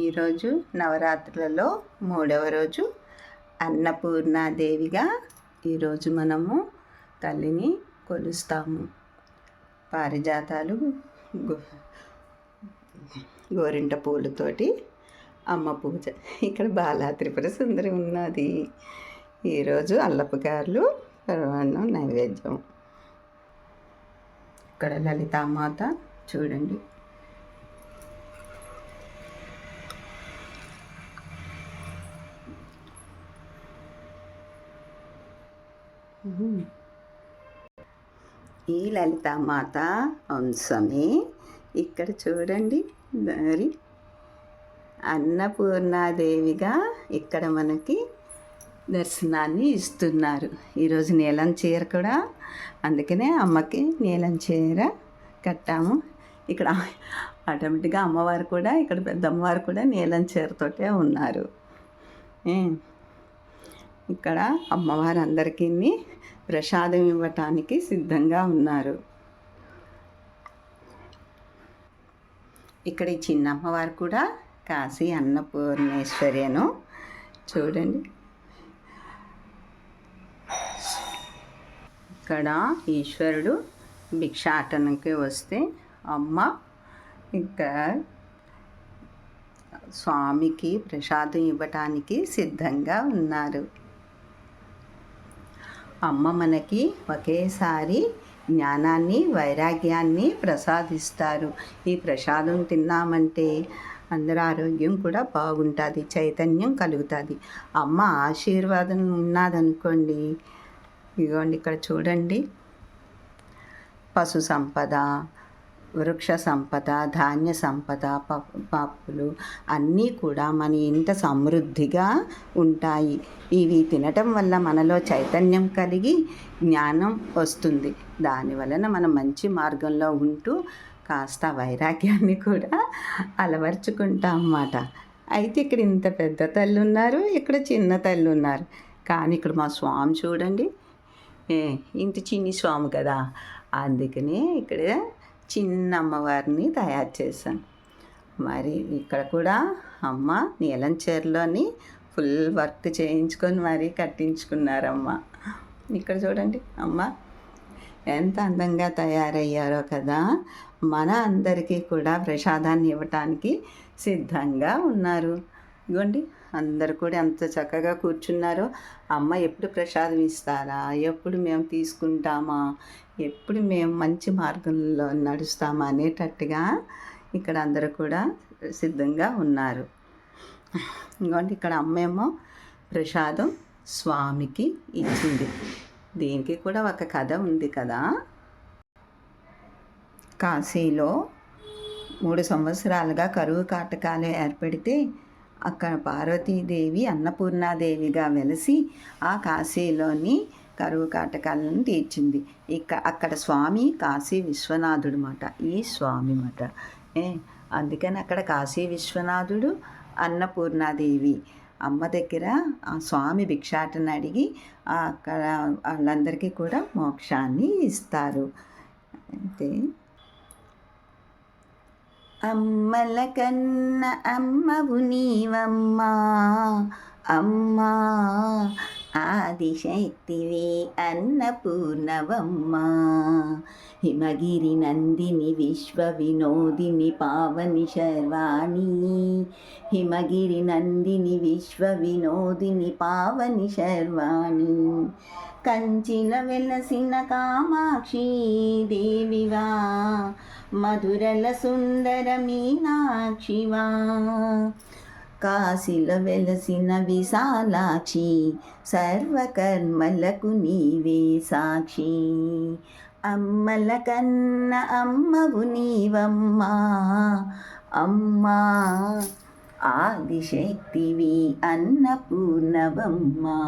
ఈరోజు నవరాత్రులలో మూడవ రోజు అన్నపూర్ణాదేవిగా ఈరోజు మనము తల్లిని కొలుస్తాము. పారిజాతాలు గోరింట పూలతోటి అమ్మ పూజ. ఇక్కడ బాలా త్రిపుర సుందరి ఉన్నది. ఈరోజు అల్లపగారులు పరమాన్నం నైవేద్యం. ఇక్కడ లలితామాత చూడండి. ఈ లలితామాత అంశమే. ఇక్కడ చూడండి మరి అన్నపూర్ణాదేవిగా ఇక్కడ మనకి దర్శనాన్ని ఇస్తున్నారు. ఈరోజు నీలం చీర కూడా అందుకనే అమ్మకి నీలం చీర కట్టాము. ఇక్కడ ఆటోమేటిక్గా అమ్మవారు కూడా ఇక్కడ పెద్ద అమ్మవారు కూడా నీలం చీరతోటే ఉన్నారు. ఏ, ఇక్కడ అమ్మవారందరికీ ప్రసాదం ఇవ్వటానికి సిద్ధంగా ఉన్నారు. ఇక్కడ ఈ చిన్న అమ్మవారు కూడా కాశీ అన్నపూర్ణేశ్వర్యను చూడండి. ఇక్కడ ఈశ్వరుడు భిక్షాటనకి వస్తే అమ్మ ఇక్కడ స్వామికి ప్రసాదం ఇవ్వటానికి సిద్ధంగా ఉన్నారు. అమ్మ మనకి ఒకేసారి జ్ఞానాన్ని వైరాగ్యాన్ని ప్రసాదిస్తారు. ఈ ప్రసాదం తిన్నామంటే అందరి ఆరోగ్యం కూడా బాగుంటుంది చైతన్యం కలుగుతుంది. అమ్మ ఆశీర్వాదం ఉన్నదనుకోండి ఇదిగోండి ఇక్కడ చూడండి. పశు సంపద వృక్ష సంపద ధాన్య సంపద పప్పులు అన్నీ కూడా మన ఇంత సమృద్ధిగా ఉంటాయి. ఇవి తినటం వల్ల మనలో చైతన్యం కలిగి జ్ఞానం వస్తుంది. దానివలన మనం మంచి మార్గంలో ఉంటూ కాస్త వైరాగ్యాన్ని కూడా అలవర్చుకుంటాం అన్నమాట అయితే ఇక్కడ ఇంత పెద్ద తల్లి ఉన్నారు ఇక్కడ చిన్న తల్లి ఉన్నారు. కానీ ఇక్కడ మా స్వామి చూడండి. ఏ, ఇంత చిన్ని స్వామి కదా. అందుకనే ఇక్కడ చిన్న అమ్మవారిని తయారు చేశాను. మరి ఇక్కడ కూడా అమ్మ నీలం చీరలోని ఫుల్ వర్క్ చేయించుకొని మరీ కట్టించుకున్నారమ్మ. ఇక్కడ చూడండి అమ్మ ఎంత అందంగా తయారయ్యారో కదా. మన అందరికీ కూడా ప్రసాదాన్ని ఇవ్వటానికి సిద్ధంగా ఉన్నారు. ఇదిగోండి అందరు కూడా ఎంత చక్కగా కూర్చున్నారో. అమ్మ ఎప్పుడు ప్రసాదం ఇస్తారా? ఎప్పుడు మేము తీసుకుంటామా? ఎప్పుడు మేము మంచి మార్గంలో నడుస్తామా అనేటట్టుగా ఇక్కడ అందరూ కూడా సిద్ధంగా ఉన్నారు. ఇంకోండి ఇక్కడ అమ్మేమో ప్రసాదం స్వామికి ఇచ్చింది. దీనికి కూడా ఒక కథ ఉంది కదా. కాశీలో మూడు సంవత్సరాలుగా కరువు కాటకాలు ఏర్పడితే అక్కడ పార్వతీదేవి అన్నపూర్ణాదేవిగా వెలసి ఆ కాశీలోని కరువు కాటకాలను తీర్చింది. ఇక అక్కడ స్వామి కాశీ విశ్వనాథుడు మాట. ఈ స్వామి మాట. ఏ? అందుకని అక్కడ కాశీ విశ్వనాథుడు అన్నపూర్ణాదేవి అమ్మ దగ్గర ఆ స్వామి భిక్షాటన అడిగి అక్కడ వాళ్ళందరికీ కూడా మోక్షాన్ని ఇస్తారు. అయితే అమ్మల కన్న అమ్మవు నీవమ్మా అమ్మా. ఆదిశక్తివే అన్నపూర్ణవమ్మ. హిమగిరి నందిని విశ్వ వినోదిని పావని శర్వాణి. హిమగిరి నందిని విశ్వ వినోదిని పావని శర్వాణి. కంచిన వెలసిన కామాక్షి దేవివా. మధురల సుందర మీనాక్షివా. కాశీల వెలసిన విశాలాక్షి సర్వకర్మలకు నీవే సాక్షి. అమ్మల కన్న అమ్మవు నీవమ్మా అమ్మా. ఆదిశక్తివి అన్నపూర్ణవమ్మా.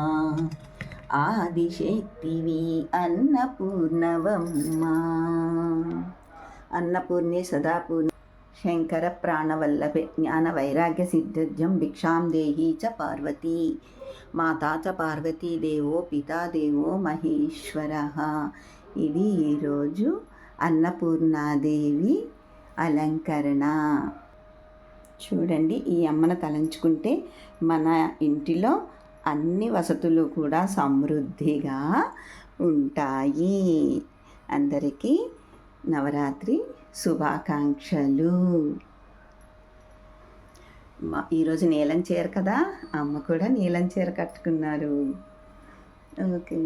ఆదిశక్తివి అన్నపూర్ణవమ్మా. అన్నపూర్ణే సదాపూర్ణ శంకర ప్రాణవల్లభే జ్ఞాన వైరాగ్య సిద్ధజం భిక్షాం దేహీ చ పార్వతీ. మాతా చ పార్వతీదేవో పితాదేవో మహేశ్వర. ఇది ఈరోజు అన్నపూర్ణాదేవి అలంకరణ. చూడండి ఈ అమ్మను తలంచుకుంటే మన ఇంటిలో అన్ని వసతులు కూడా సమృద్ధిగా ఉంటాయి. అందరికీ నవరాత్రి శుభాకాంక్షలు. ఈరోజు నీలం చీర కదా? అమ్మ కూడా నీలం చీర కట్టుకున్నారు. ఓకే